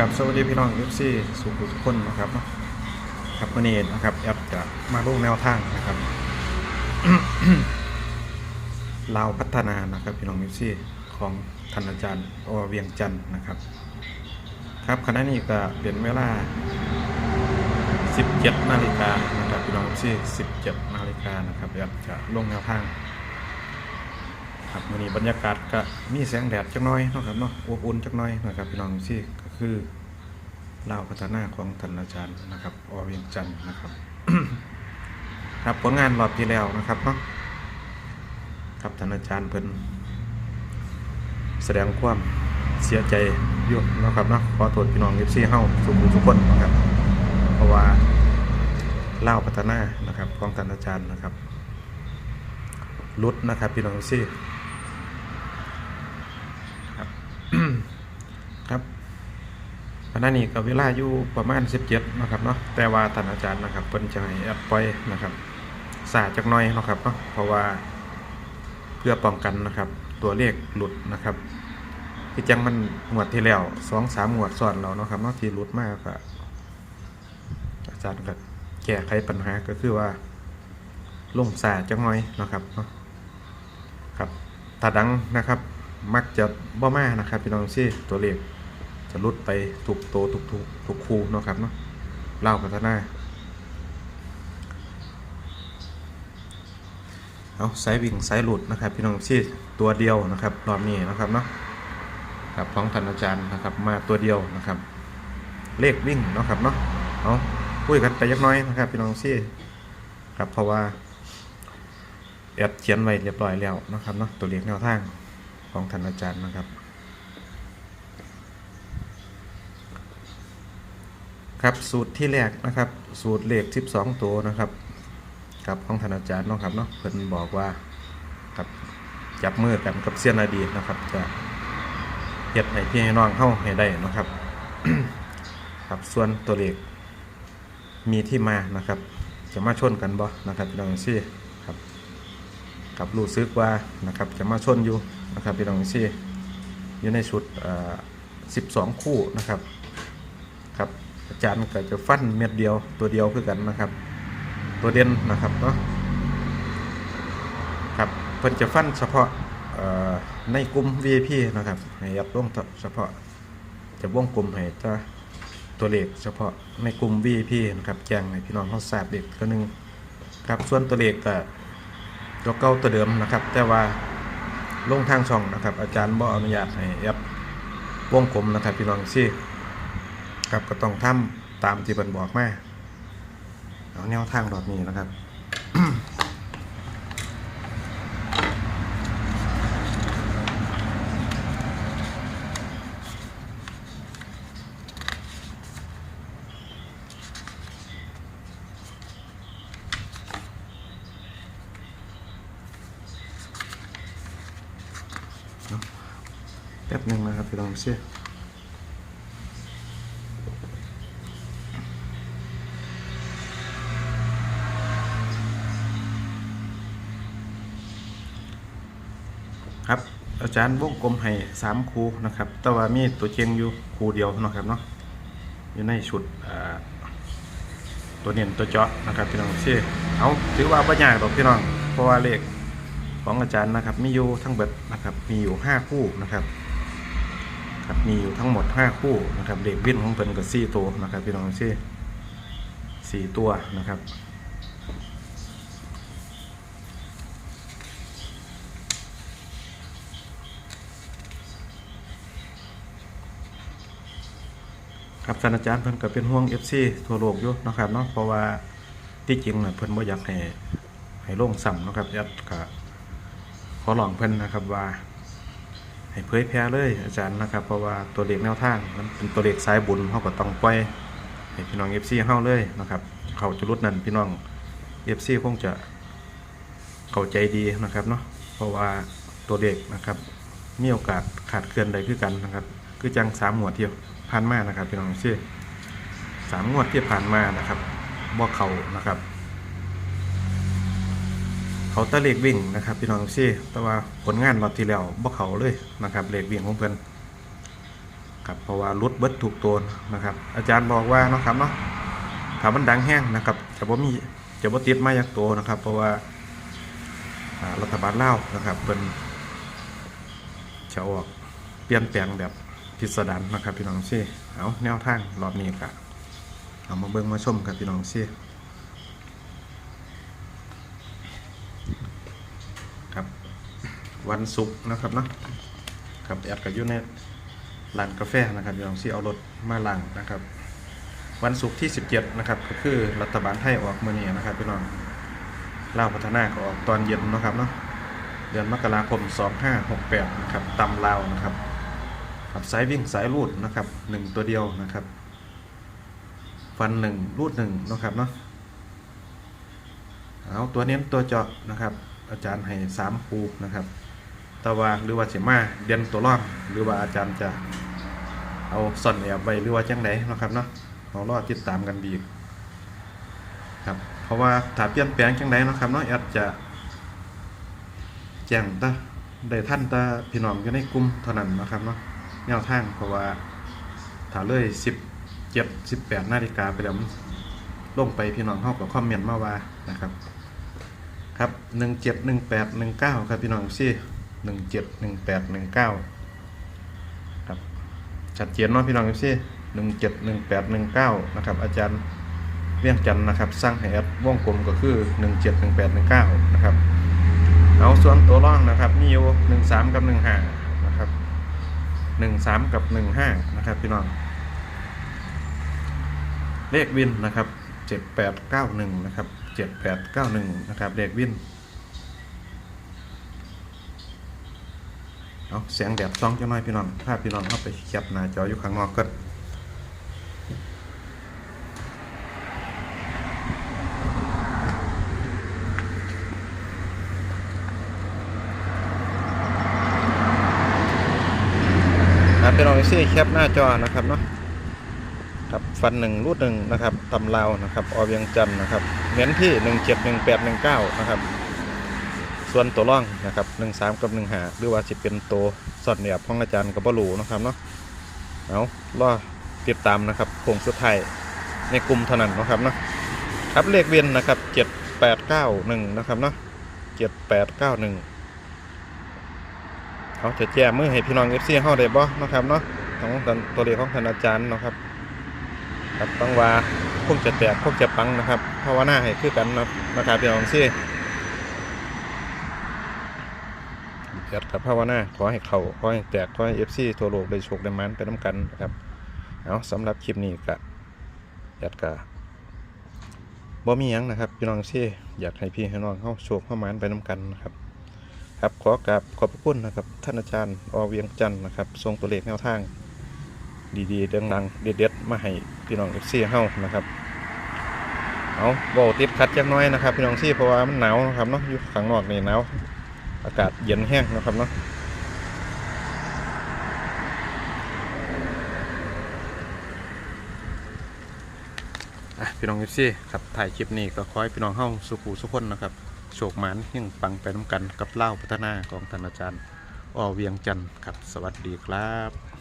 กับสวัสดีพี่น้องเอฟซีสุขุทุกคนนะครับครับวันนี้นะครับแอปจะมาลงแนวทางนะครับลาวพัฒนานะครับพี่น้องเอฟซีของท่านอาจารย์โอเวียงจันทร์นะครับ ครับขณะนี้ก็เป็นเวลา 17 นาฬิกานะครับพี่น้องเอฟซี17 นาฬิกานะครับแอปจะลงแนวทางครับวันนี้บรรยากาศก็มีแสงแดดจักหน้อยนะครับเนาะอบอุ่นจักหน้อยนะครับพี่น้องที่ คือลาวพัฒนาของท่านอาจารย์นะครับอเวียงจันทร์นะครับ ครับผลงานรอบที่แล้วนะครับเนาะครับท่านอาจารย์เพิ่นแสดงความเสียใจยู่เนะครับเนาะขอโทษพี่น้องเอฟซีเฮาทุกผู้ทุกคนนะครับ เพราะว่าเล่าพัฒนานะครับของท่านอาจารย์นะครับลุดนะครับพี่น้องเอฟซี ครับ ครับข ณะนี้ก็เวลาอยู่ประมาณ 17นะครับเนาะแต่ว่าท่านอาจารย์นะครับเพิ่นจะให้แอปปล่อยนะครับสาจักหน่อยนะครับเนาะเพราะว่าเพื่อป้องกันนะครับ ตัวเลขหลุดนะครับที่จังมันงวดที่แล้วสองสามงวดซ้อนเราเนาะครับเนาะที่หลุดมากก็อาจารย์ก็แก้ไขปัญหาก็คือว่าลงสาจักหน่อยนะครับเนาะครับตาดังนะครับ มักจะบ่มานะครับพี่น้องซี่ตัวเลข จะลุดไปถูกโตถูกถูกถูกคูเนาะครับเนาะเล่าพัฒนาเอาสายวิ่งสายหลุดนะครับ พี่น้องซี่ตัวเดียวนะครับรอบนี้นะครับเนาะครับของท่านอาจารย์นะครับ มาตัวเดียวนะครับ เลขวิ่งเนาะครับเนาะเอาคุยกันไปยักน้อยนะครับ พี่น้องซี่ครับเพราะว่าแอดเขียนไว้เรียบร้อยแล้วนะครับเนาะตัวเลขแนวทางของท่านอาจารย์นะครับ ครับสูตรที่แรกนะครับสูตรเลข 12 ตัวนะครับครับของท่านอาจารย์นะครับเนาะเพิ่นบอกว่าครับจับมือกันกับเซียนอดีตนะครับจะเฮ็ดให้พี่น้องเข้าให้ได้นะครับครับส่วนตัวเลขมีที่มานะครับ จะมาชนกันบ่นะครับพี่น้องซี่ครับครับรู้สึกว่านะครับจะมาชนอยู่นะครับพี่น้องซี่อยู่ในชุดอ่อ12 คู่นะครับ อาจารย์ก็จะฟันเม็ดเดียวตัวเดียวคือกันนะครับ ตัวเด่นนะครับเนาะครับเพิ่นจะฟันเฉพาะในกลุ่ม VIP นะครับให้ยับลงเฉพาะจะวงกลุ่มให้จะตัวเลขเฉพาะในกลุ่ม VIP นะครับแจ้งให้พี่น้องเขาทราบเด็กก็นึงครับส่วนตัวเลขก็ตัวเก่าตัวเดิมนะครับ แต่ว่าลงทางช่องนะครับ อาจารย์บ่อนุญาตให้แอปวงกลมนะครับพี่น้องซี่ ครับก็ต้องทำตามที่เพิ่นบอกมาเอาแนวทางดอกนี้นะครับแป๊บหนึ่งนะครับพี่น้องเสีย อาจารย์วงกลมให้สามคูนะครับ แต่ว่ามีตัวเชียงอยู่คูเดียวนะครับเนาะอยู่ในชุดตัวเนียนตัวเจาะนะครับพี่น้องเสียเอาถือว่าปัญญากดอกพี่น้องเพราะว่าเลขของอาจารย์นะครับมีอยู่ทั้งเบิดนะครับมีอยู่ห้าคู่นะครับครับมีอยู่ทั้งหมด5คู่นะครับเด็กวิ่นของเพิ่นก็4ตัวนะครับพี่น้องเชื่อสี่ตัวนะครับ ครับอาจารย์เพิ่นก็เป็นห่วง FC ทั่วโลกอยู่นะครับเนาะเพราะว่าที่จริงน่ะเพิ่นบ่อยากให้ให้ลงซ้ำนะครับยัดก็ขอร้องเพิ่นนะครับว่า ให้เผยแพร่เลยอาจารย์นะครับ เพราะว่าตัวเลขแนวทางมันเป็นตัวเลขสายบุญเขาก็ต้องปล่อยให้พี่น้องเอฟซีเข้าเลยนะครับ เขาจะรุดนั่นพี่น้องเอฟซีคงจะเข้าใจดีนะครับเนาะเพราะว่าตัวเลขนะครับมีโอกาสขาดเคลื่อนใดคือกันนะครับ คือจังสามหมวดที่ยว ผ่านมานะครับพี่น้องเอฟซีสามงวดที่ผ่านมานะครับบ่เขานะครับ เขาตะเลขวิ่งนะครับพี่น้องซี่แต่ว่าผลงานรอบที่แล้วบ่เขาเลยนะครับเลขวิ่งของเพิ่นครับเพราะว่ารุดเบิดถูกตัวนะครับ อาจารย์บอกว่านะครับเนาะถามันดังแห้งนะครับจะบ่มีจะบ่ติดมาจากตัวนะครับ เพราะว่ารัฐบาลเล่านะครับเป็นจะออกเปลี่ยนแปลงแบบ พิสดารนะครับพี่น้องซี่เอาแนวทางรอบนี้กะเอามาเบิ่งมาชมครับพี่น้องซี่ครับ วันศุกร์นะครับเนาะครับแอดกับยูเนตร้านกาแฟนะครับพี่น้องซี่เอารถมาล้างนะครับ วันศุกร์ที่ 17 นะครับ ก็คือรัฐบาลไทยออกมือนี้นะครับพี่น้องเล่าพัฒนาก็ออกตอนเย็นนะครับเนาะเดือนมกราคม 2568นะครับตำลาวนะครับ ครับสายวิ่งสายรูดนะครับหนึ่งตัวเดียวนะครับ ฟันหนึ่งรูดหนึ่งนะครับเนาะเอาตัวเน้นตัวเจาะนะครับ อาจารย์ให้สามคูนะครับต่ว่าหรือว่าเสมาเด่นตัวร่องหรือว่าอาจารย์จะเอาซ่อนแอบไว้หรือว่าจังไดเนะครับเนาะเรารอติดตามกันดีครับเพราะว่าถ้าเปลี่ยนแปลงจังไดเนะครับเนาะแอดจะแจ้งตาได้ท่านตาพี่น้องอยู่ในกลุ่มเท่านั้นนะครับเนาะ แนวทางเพราะว่าถ้าเลย17 18นาฬิกาไปแล้วลงไปพี่น้องเฮาก็คอมเมนต์มาว่านะครับ ครับหนึ่งเจ็ดหนึ่งแปดหนึ่งเก้าครับพี่น้องซี่หนึ่งเจ็ดหนึ่งแปดหนึ่งเก้าครับชัดเจนเนาะพี่น้องซี่หนึ่งเจ็ดหนึ่งแปดหนึ่งเก้านะครับอาจารย์เวียงจันนะครับ สร้างให้แอดวงกลมก็คือหนึ่งเจ็ดหนึ่งแปดหนึ่งเก้านะครับเอาส่วนตัวร่องนะครับมีอยู่หนึ่งสามกับหนึ่งห้า หนึ่งสามกับหนึ่งห้านะครับพี่น้อง เลขวินนะครับเจ็ดแปดเก้าหนึ่งนะครับเจ็ดแปดเก้าหนึ่งนะครับเลขวินเอาเสียงแดดซองจังหน่อยพี่น้องภาพพี่น้องเข้าไปแคปหน้าจออยู่ข้างนอกก็ ครับพี่น้องซี่แคปหน้าจอนะครับเนาะครับฟันหนึ่งรูดหนึ่งนะครับตำลาวนะครับอเวียงจันนะครับเน้นที่หนึ่งเจ็ดหนึ่งแปดหนึ่งเก้านะครับ ส่วนตัวร่องนะครับหนึ่งสามกับหนึ่งหาหรือว่าจะเป็นตัวสอดเหนียบของอาจารย์กับบลูนะครับเนาะเอารอติดตามนะครับโค้งสุดท้ายในกลุ่มเท่านั้นนะครับเนาะครับเลขเวียนนะครับเจ็ดแปดเก้าหนึ่งนะครับเนาะเจ็ดแปดเก้าหนึ่ง เอาจะแจ้มือให้พี่น้องเอฟซีเข้าได้บ่นะครับเนาะของตัวเลขของท่านอาจารย์นะครับครับต้องว่าคงจะแตกคงจะปังนะครับภาวนาให้คือกันนะนะครับพี่น้องซี่เกิดกับภาวนาขอให้เขาขอให้แตกขอให้เอฟซีทั่วโลกได้โชคได้มันไปน้ำกันนะครับเอาสำหรับคลิปนี้ก็อยากกะบ่มียังนะครับพี่น้องซี่อยากให้พี่ให้น้องเข้าโชคเข้ามันไปน้ำกันนะครับ ครับขอกราบขอบพระคุณนะครับท่านอาจารย์อเวียงจันทร์นะครับทรงตัวเลขแนวทาง ดีๆดังๆเด็ดๆมาให้พี่น้องเอฟซีเฮานะครับเอาบอติดขัดจักน้อยนะครับพี่น้องซี่เพราะว่ามันหนาวนะครับเนาะอยู่ข้างนอกนี่หนาวอากาศเย็นแห้งนะครับเนาะอะพี่น้องเอฟซีครับถ่ายคลิปนี้ก็ขอให้พี่น้องเฮาสุขุสุขคนนะครับ โชคหมานยิ่งปังไปน้ำกันกับเล่าพัฒนาของท่านอาจารย์อเวียงจันทร์ครับ สวัสดีครับ